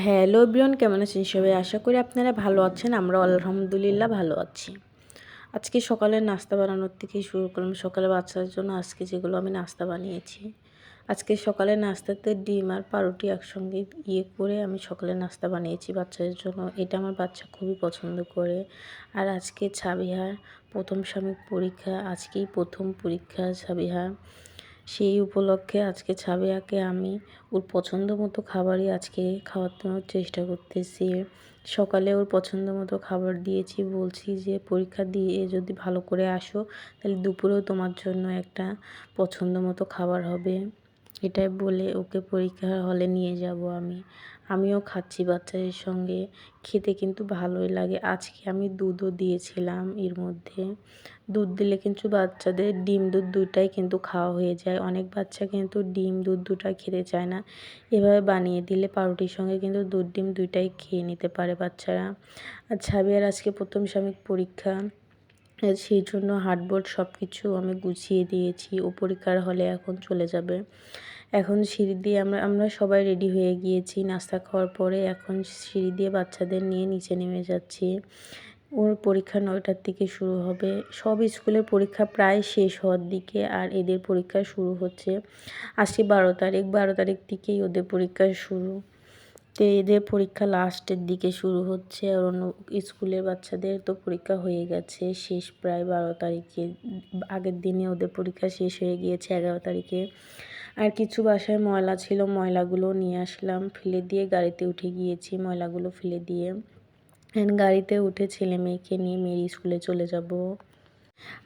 Hello Brian কেমন আছেন সবাই? আশা করি আপনারা ভালো আছেন, আমরা আলহামদুলিল্লাহ ভালো আছি। আজকে সকালে নাস্তা বানানোর থেকে শুরু করলাম। সকালে বাচ্চার জন্য আজকে যেগুলো আমি নাস্তা বানিয়েছি। আজকে সকালে নাস্তাতে ডিম আর পাউরুটি একসঙ্গে ইয়ে করে আমি সকালে নাস্তা বানিয়েছি বাচ্চাদের জন্য। এটা আমার বাচ্চা খুবই পছন্দ করে। আর আজকে ছাবিহার, প্রথম সাময়িক পরীক্ষা, আজকেই প্রথম পরীক্ষা ছাবিহার। সেই উপলক্ষে আজকে ছাবিয়াকে আমি। ওর পছন্দ মতো খাবারই আজকে খাওয়ানোর চেষ্টা করতেছি। সকালে ওর পছন্দ মতো খাবার দিয়েছি, বলছি যে পরীক্ষা দিয়ে যদি ভালো করে আসো, তাহলে দুপুরেও তোমার জন্য একটা পছন্দ মতো খাবার হবে। এটাই বলে ওকে পরীক্ষা হলে নিয়ে যাব আমি। আমিও খাচ্ছি বাচ্চাদের সঙ্গে। খেতে কিন্তু ভালোই লাগে। আজকে আমি দুধও দিয়েছিলাম এর মধ্যে। দুধ দিলে কিন্তু বাচ্চাদের ডিম দুধ দুটাই কিন্তু খাওয়া হয়ে যায়। অনেক বাচ্চা কিন্তু ডিম দুধ দুটাই খেতে চায় না। এভাবে বানিয়ে দিলে পাউরুটির সঙ্গে কিন্তু দুধ ডিম দুইটাই খেয়ে নিতে পারে বাচ্চারা। আর ছাবিয়ার আজকে প্রথম সাময়িক পরীক্ষা। সেই জন্য হার্ডবোর্ড সব কিছু আমি গুছিয়ে দিয়েছি। ও পরীক্ষার হলে এখন চলে যাবে। এখন সিঁড়ি দিয়ে আমরা আমরা সবাই রেডি হয়ে গিয়েছি। নাস্তা খাওয়ার পরে এখন সিঁড়ি দিয়ে বাচ্চাদের নিয়ে নিচে নেমে যাচ্ছি। ওর পরীক্ষা নয়টার থেকে শুরু হবে। সব স্কুলের পরীক্ষা প্রায় শেষ হওয়ার দিকে আর এদের পরীক্ষা শুরু হচ্ছে। আজকে বারো তারিখ বারো তারিখ থেকেই ওদের পরীক্ষা শুরু। তো এদের পরীক্ষা লাস্টের দিকে শুরু হচ্ছে। আর অন্য স্কুলের বাচ্চাদের তো পরীক্ষা হয়ে গেছে। শেষ প্রায় বারো তারিখে। আগের দিনে ওদের পরীক্ষা শেষ হয়ে গিয়েছে এগারো তারিখে। আর কিছু বাসায় ময়লা ছিল, ময়লাগুলো নিয়ে আসলাম, ফেলে দিয়ে গাড়িতে উঠে গিয়েছি, ময়লাগুলো ফেলে দিয়ে। গাড়িতে উঠে ছেলে মেয়েকে নিয়ে মেয়ের স্কুলে চলে যাব।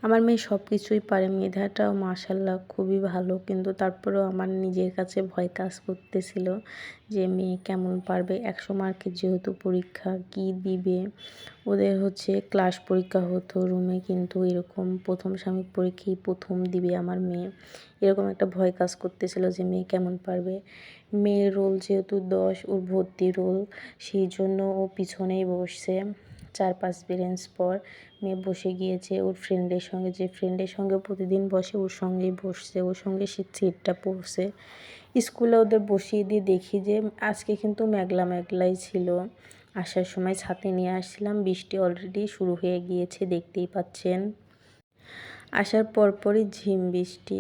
আমার মেয়ে সব কিছুই পারে, মেধাটাও মাশাল্লাহ খুবই ভালো। কিন্তু তারপরেও আমার নিজের কাছে ভয় কাজ করতেছিল যে মেয়ে কেমন পারবে। একশো মার্কের যেহেতু পরীক্ষা কি দিবে? ওদের হচ্ছে ক্লাস পরীক্ষা হতো রুমে কিন্তু এরকম প্রথম সাময়িক পরীক্ষাই প্রথম দিবে আমার মেয়ে। এরকম একটা ভয় কাজ করতেছিল যে মেয়ে কেমন পারবে। মেয়ের রোল যেহেতু দশ, ওর ভর্তি রোল সেই জন্য ও পিছনেই বসছে। চার পাঁচ বেরেন্স পর মেয়ে বসে গিয়েছে ওর ফ্রেন্ডের সঙ্গে। যে ফ্রেন্ডের সঙ্গে প্রতিদিন বসে, ওর সঙ্গেই বসছে, ওর সঙ্গে সে সিটটা পড়ছে। স্কুলে ওদের বসিয়ে দিয়ে দেখি যে আজকে কিন্তু মেঘলা মেঘলাই ছিল। আসার সময় ছাতে নিয়ে আসছিলাম, বৃষ্টি অলরেডি শুরু হয়ে গিয়েছে, দেখতেই পাচ্ছেন। আসার পরপরই ঝিম বৃষ্টি।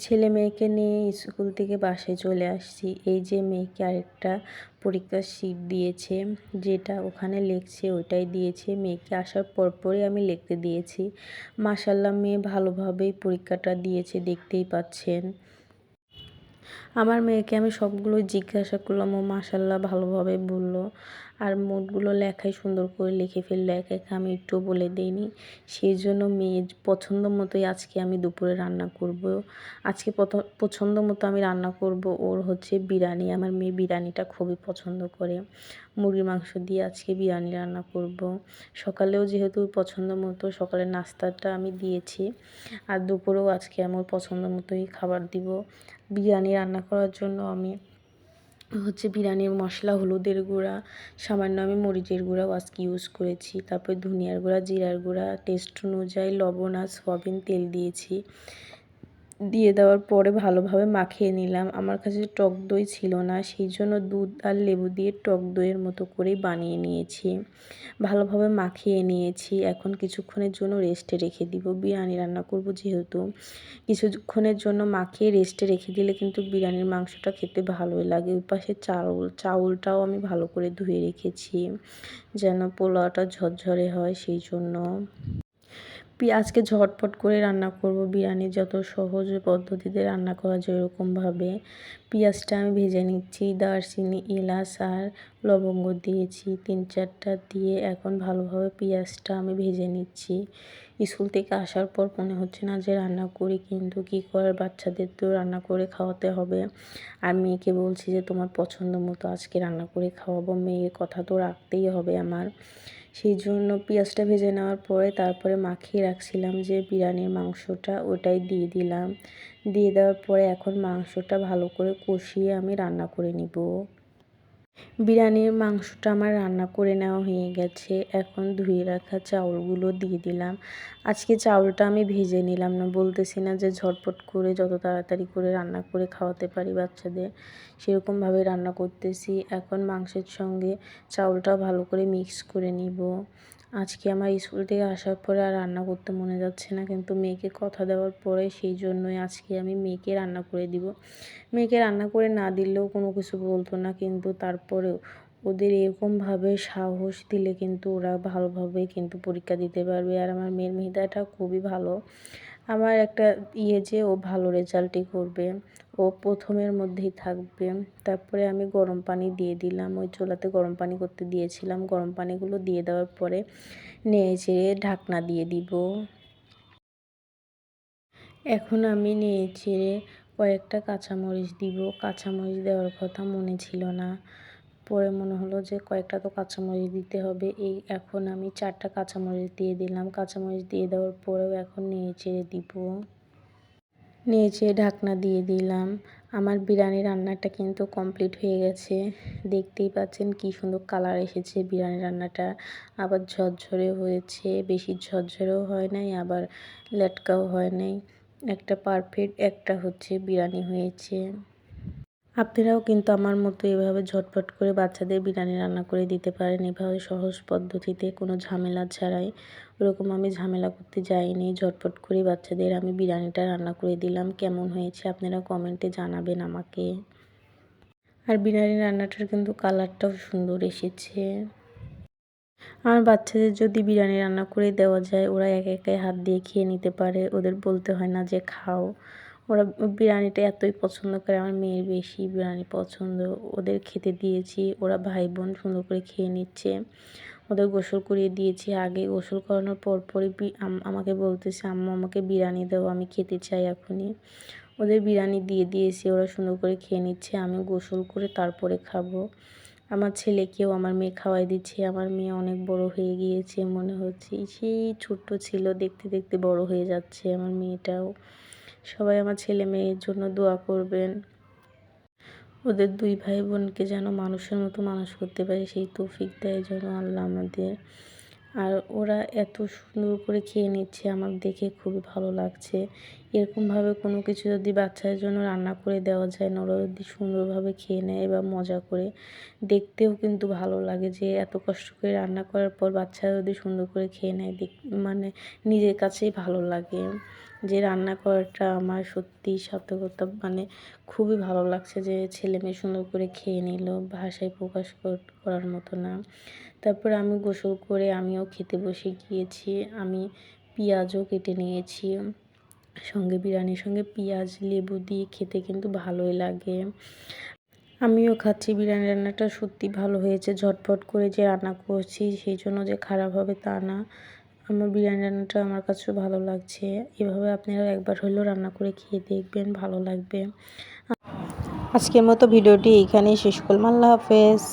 ছেলে মেয়েকে নিয়ে স্কুল থেকে বাসে চলে আসছি। এই যে মেয়েকে আরেকটা পরীক্ষার শিট দিয়েছে, যেটা ওখানে লিখছে ওইটাই দিয়েছে। মেয়েকে আসার পরপরই আমি লিখতে দিয়েছি। মাসাল্লাহ মেয়ে ভালোভাবেই পরীক্ষাটা দিয়েছে, দেখতেই পাচ্ছেন। আমার মেয়েকে আমি সবগুলো জিজ্ঞাসা করলাম, ও মাসাল্লাহ ভালোভাবে বলল। আর মোটগুলো লেখাই সুন্দর করে লিখে ফেলল, এক এক আমি একটু বলে দিইনি। সেই জন্য মেয়ে পছন্দ মতোই আজকে আমি দুপুরে রান্না করব। আজকে পছন্দ মতো আমি রান্না করব ওর হচ্ছে বিরিয়ানি। আমার মেয়ে বিরিয়ানিটা খুবই পছন্দ করে। মুরগির মাংস দিয়ে আজকে বিরিয়ানি রান্না করব। সকালেও যেহেতু পছন্দ মতো সকালের নাস্তাটা আমি দিয়েছি। আর দুপুরেও আজকে আমার পছন্দ মতোই খাবার দিব। বিরিয়ানি রান্না করার জন্য আমি হচ্ছে বিরিয়ানির মশলা, হলুদের গুঁড়া, সামান্য আমি মরিচের গুঁড়াও আজকে ইউজ করেছি। তারপর ধনিয়ার গুঁড়া, জিরার গুঁড়া টেস্ট অনুযায়ী লবণ আর সয়াবিন তেল দিয়েছি। দিয়ে দেওয়ার পরে ভালোভাবে মাখিয়ে নিলাম। আমার কাছে টক দই ছিল না, সেই জন্য দুধ আর লেবু দিয়ে টক দইয়ের মতো করেই বানিয়ে নিয়েছি। ভালোভাবে মাখিয়ে নিয়েছি। এখন কিছুক্ষণের জন্য রেস্টে রেখে দিব। বিরিয়ানি রান্না করব যেহেতু। কিছুক্ষণের জন্য মাখিয়ে রেস্টে রেখে দিলে কিন্তু বিরিয়ানির মাংসটা খেতে ভালোই লাগে। ওই পাশে চাউল, চাউলটাও আমি ভালো করে ধুয়ে রেখেছি, যেন পোলাওটা ঝরঝরে হয় সেই জন্য। আজকে ঝটপট করে রান্না করব। বিরিয়ানি যত সহজ পদ্ধতিতে রান্না করা যায় ওরকমভাবে পেঁয়াজটা আমি ভেজে নিচ্ছি, দারচিনি, এলাচ আর লবঙ্গ দিয়েছি। তিন চারটা দিয়ে এখন ভালোভাবে পেঁয়াজটা আমি ভেজে নিচ্ছি। স্কুল থেকে আসার পর মনে হচ্ছে না যে রান্না করি, কিন্তু কী করার? বাচ্চাদের তো রান্না করে খাওয়াতে হবে। আর মেয়েকে বলছি যে, তোমার পছন্দ মতো আজকে রান্না করে খাওয়াবো। মেয়ের কথা তো রাখতেই হবে আমার। সেই জন্য পেঁয়াজটা ভেজে নেওয়ার পরে তারপরে মাখিয়ে রাখছিলাম যে বিরিয়ানির মাংসটা ওটাই দিয়ে দিলাম। দিয়ে দেওয়ার পরে এখন মাংসটা ভালো করে কষিয়ে আমি রান্না করে নিব। বিরিয়ানির মাংসটা আমার রান্না করে নেওয়া হয়ে গেছে। এখন ধুয়ে রাখা চাউলগুলো দিয়ে দিলাম। আজকে চাউলটা আমি ভেজে নিলাম না। বলতেছি না যে ঝটপট করে যত তাড়াতাড়ি করে রান্না করে খাওয়াতে পারি বাচ্চাদের। সেরকমভাবে রান্না করতেছি। এখন মাংসের সঙ্গে চাউলটা ভালো করে মিক্স করে নিব। আজকে আমার স্কুল থেকে আসার পরে আর রান্না করতে মনে যাচ্ছে না। কিন্তু মেয়েকে কথা দেওয়ার পরে সেই জন্যই আজকে আমি মেয়েকে রান্না করে দিব। মেয়েকে রান্না করে না দিলেও কোনো কিছু বলতো না, কিন্তু তারপরেও ওদের এরকমভাবে সাহস দিলে কিন্তু ওরা ভালোভাবে কিন্তু পরীক্ষা দিতে পারবে। আর আমার মেয়ের মেধাটা খুবই ভালো। আমার একটা ইয়ে যে ও ভালো রেজাল্টই করবে, ও প্রথমের মধ্যেই থাকবে। তারপরে আমি গরম পানি দিয়ে দিলাম, ওই চোলাতে গরম পানি করতে দিয়েছিলাম। গরম পানিগুলো দিয়ে দেওয়ার পরে নেড়ে চেড়ে ঢাকনা দিয়ে দিব। এখন আমি নেড়ে চেড়ে কয়েকটা কাঁচামরিচ দিব। কাঁচামরিচ দেওয়ার কথা মনে ছিল না। পরে মনে হলো যে কয়েকটা তো কাঁচামরিচ দিতে হবে। এই এখন আমি চারটা কাঁচামরিচ দিয়ে দিলাম। কাঁচামরিচ দিয়ে দেওয়ার পরেও এখন নেড়ে চেড়ে দিব। নেড়ে চেড়ে ঢাকনা দিয়ে দিলাম। আমার বিরিয়ানি রান্নাটা কিন্তু কমপ্লিট হয়ে গেছে। দেখতেই পাচ্ছেন কি সুন্দর কালার এসেছে বিরিয়ানি রান্নাটা। আবার ঝরঝরে হয়েছে। বেশি ঝরঝরেও হয় নাই, আবার লেটকাও হয় নাই। একটা পারফেক্ট একটা হচ্ছে বিরিয়ানি হয়েছে। আপনারাও কিন্তু আমার মতো এভাবে ঝটপট করে বাচ্চাদের বিরিয়ানি রান্না করে দিতে পারেন। এভাবে সহজ পদ্ধতিতে কোনো ঝামেলা ছাড়াই। ওরকম আমি ঝামেলা করতে যাইনি। ঝটপট করে বাচ্চাদের আমি বিরিয়ানিটা রান্না করে দিলাম। কেমন হয়েছে আপনারা কমেন্টে জানাবেন আমাকে। আর বিরিয়ানি রান্নাটার কিন্তু কালারটাও সুন্দর এসেছে। আমার বাচ্চাদের যদি বিরিয়ানি রান্না করে দেওয়া যায়, ওরা এক একাই হাত দিয়ে খেয়ে নিতে পারে। ওদের বলতে হয় না যে খাও। ওরা বিরিয়ানিটা এতই পছন্দ করে, আমার মেয়ের বেশি বিরিয়ানি পছন্দ। ওদের খেতে দিয়েছি, ওরা ভাই বোন সুন্দর করে খেয়ে নিচ্ছে। ওদের গোসল করিয়ে দিয়েছি আগে। গোসল করানোর পর পরই আমাকে বলতেছে, আম্মু, আমাকে বিরিয়ানি দাও, আমি খেতে চাই এখনই। ওদের বিরিয়ানি দিয়ে দিয়েছি, ওরা সুন্দর করে খেয়ে নিচ্ছে, আমি গোসল করে তারপরে খাব। আমার ছেলেকেও আমার মেয়ে খাওয়াই দিচ্ছে, আমার মেয়ে অনেক বড় হয়ে গিয়েছে মনে হচ্ছে। সেই ছোট্ট ছিল, দেখতে দেখতে বড় হয়ে যাচ্ছে আমার মেয়েটাও। সবাই আমার ছেলে মেয়ের জন্য দোয়া করবেন। ওদের দুই ভাই বোনকে যেন মানুষের মতো মানুষ করতে পারে, সেই তৌফিক দেয় যেন আল্লাহ আমাদের। আর ওরা এত সুন্দর করে খেয়ে নিচ্ছে, আমার দেখে খুবই ভালো লাগছে। এরকমভাবে কোনো কিছু যদি বাচ্চাদের জন্য রান্না করে দেওয়া যায় না, ওরা যদি সুন্দরভাবে খেয়ে নেয় বা মজা করে, দেখতেও কিন্তু ভালো লাগে যে এত কষ্ট করে রান্না করার পর বাচ্চারা যদি সুন্দর করে খেয়ে নেয়, দেখ মানে নিজের কাছেই ভালো লাগে। যে রান্না করাটা আমার সত্যি সার্থকতা মানে খুবই ভালো লাগছে যে ছেলে মেয়ে সুন্দর করে খেয়ে নিল, ভাষায় প্রকাশ করার মতো না। তারপরে আমি গোসল করে আমিও খেতে বসে গিয়েছি, আমি পেঁয়াজও কেটে নিয়েছি। সঙ্গে বিরিয়ানির সঙ্গে পেঁয়াজ, লেবু দিয়ে খেতে কিন্তু ভালোই লাগে। আমিও খাচ্ছি বিরিয়ানি রান্নাটা, সত্যি ভালো হয়েছে, ঝটপট করে যে রান্না করছি, সেই জন্য যে খারাপ হবে তা না। আমার বিরিয়ানি রান্নাটা আমার কাছেও ভালো লাগছে। এভাবে আপনারা একবার হলেও রান্না করে খেয়ে দেখবেন, ভালো লাগবে। আজকের মতো ভিডিওটি এইখানেই শেষ করলাম। আল্লাহ হাফেজ।